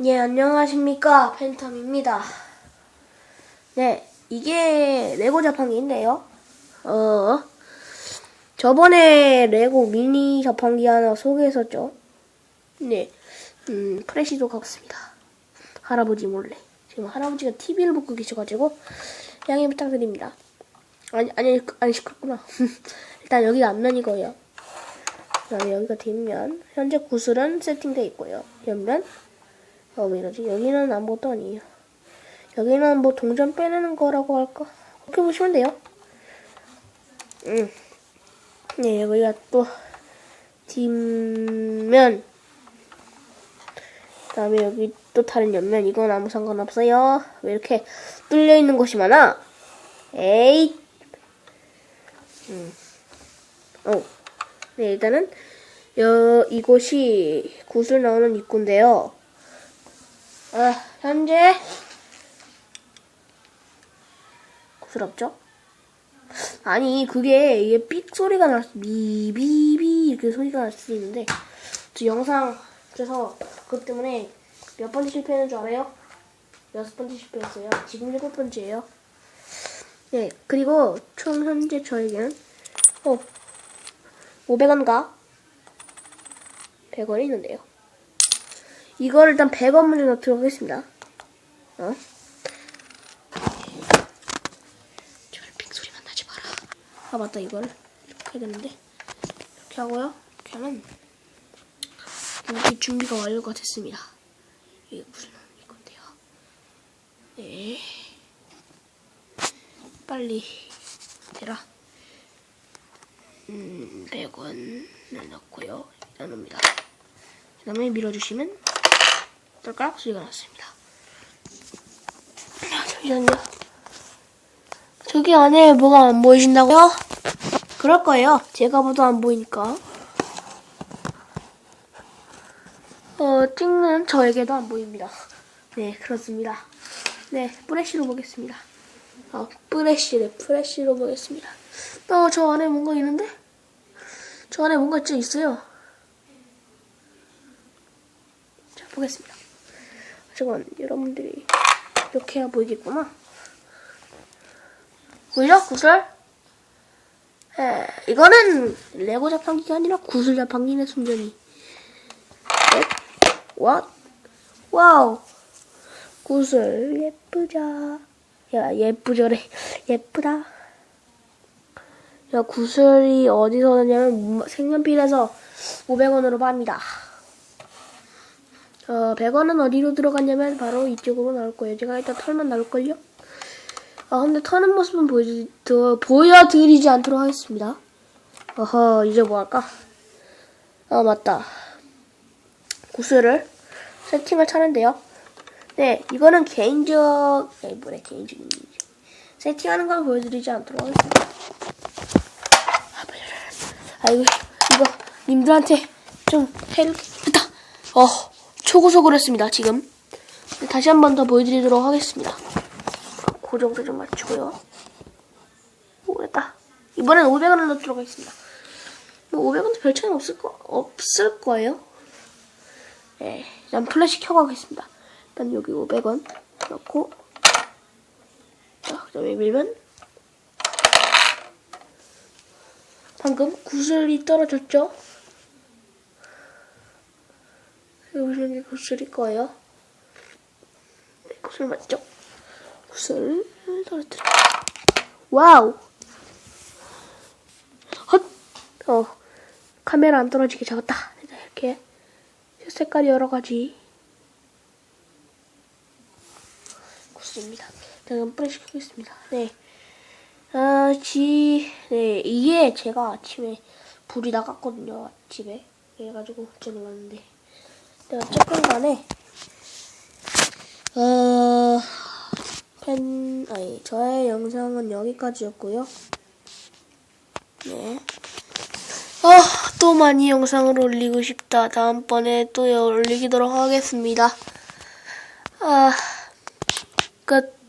예, 안녕하십니까. 팬텀입니다. 네, 이게 레고 자판기인데요. 어, 저번에 레고 미니 자판기 하나 소개했었죠. 네, 음, 프레시도 갖습니다. 할아버지 몰래. 지금 할아버지가 TV를 보고 계셔가지고, 양해 부탁드립니다. 아니, 아니, 아니, 시끄럽구나. 일단 여기가 앞면이고요. 그 다음에 여기가 뒷면. 현재 구슬은 세팅되어 있고요. 옆면. 어, 왜 이러지? 여기는 아무것도 아니에요. 여기는 뭐 동전 빼내는 거라고 할까? 그렇게 보시면 돼요. 음. 네, 여기가 또 뒷면. 그 다음에 여기 또 다른 옆면. 이건 아무 상관없어요. 왜 이렇게 뚫려 있는 곳이 많아? 에이. 음. 어. 네, 일단은 여, 이곳이 구슬 나오는 입구인데요. 아, 현재 없죠? 아니, 그게 이게 삑 소리가 날 수, 미비비 이렇게 소리가 날 수 있는데 저 영상 그래서 그것 때문에 몇 번째 실패했는 줄 알아요? 여섯 번째 실패했어요. 지금 일곱 번째예요. 네, 그리고 총 현재 저에게는 어 500원과 100원이 있는데요. 이걸 일단 100원 먼저 넣도록 하겠습니다. 어? 저를 빙소리만 나지 마라. 아, 맞다. 이걸 이렇게 되는데. 이렇게 하고요. 이렇게 하면 이렇게 준비가 완료가 됐습니다. 이게 무슨 이건데요. 네. 빨리 대라. 음, 100원을 넣고요. 나눕니다. 그 다음에 밀어주시면 떨까락 소리가 났습니다. 아, 잠시만요. 저기 안에 뭐가 안 보이신다고요? 그럴 거예요. 제가 봐도 안 보이니까. 어, 찍는 저에게도 안 보입니다. 네, 그렇습니다. 네, 프레쉬로 보겠습니다. 어, 프레쉬, 네, 프레쉬로 보겠습니다. 어, 저 안에 뭔가 있는데? 저 안에 뭔가 진짜 있어요. 자, 보겠습니다. 잠깐, 여러분들이 이렇게 해야 보이겠구나. 보이죠? 구슬? 예, 이거는 레고 자판기가 아니라 구슬 자판기네, 순전히. 네. 와, 와우. 구슬, 예쁘자. 야, 예쁘저래. 예쁘다. 야, 구슬이 어디서 오냐면 색연필에서 500원으로 팝니다. 어, 100원은 어디로 들어갔냐면 바로 이쪽으로 나올 거예요. 제가 일단 털만 나올걸요? 아, 근데 터는 모습은 보여드, 더, 보여드리지 않도록 하겠습니다. 어허, 이제 뭐 할까? 아, 맞다. 구슬을 세팅을 차는데요. 네, 이거는 개인적, 아니, 뭐래, 개인적인. 세팅하는 걸 보여드리지 않도록 하겠습니다. 아, 아이고, 이거, 님들한테 좀 해를, 됐다! 어, 초고속으로 했습니다, 지금. 다시 한 번 더 보여드리도록 하겠습니다. 그 정도 좀 맞추고요. 오, 됐다. 이번엔 500원을 넣도록 하겠습니다. 뭐 500원도 별 차이 없을 거, 없을 거예요. 네, 일단 플래시 켜가겠습니다. 일단 여기 500원 넣고, 자, 그 다음에 밀면, 방금 구슬이 떨어졌죠? 여기 구슬일 거예요. 네, 구슬 맞죠? 구슬 떨어뜨려. 와우! 헛! 어, 카메라 안 떨어지게 잡았다. 이렇게 색깔이 여러 가지 구슬입니다. 자, 그럼 뿌리 시키겠습니다. 네. 아, 지, 네, 이게 제가 아침에 불이 나갔거든요, 집에. 그래가지고 저는 왔는데. 네, 어쨌건 간에, 어, 팬, 아니, 저의 영상은 여기까지였고요. 네. 아, 또 많이 영상을 올리고 싶다. 다음번에 또 올리도록 하겠습니다. 아, 끝.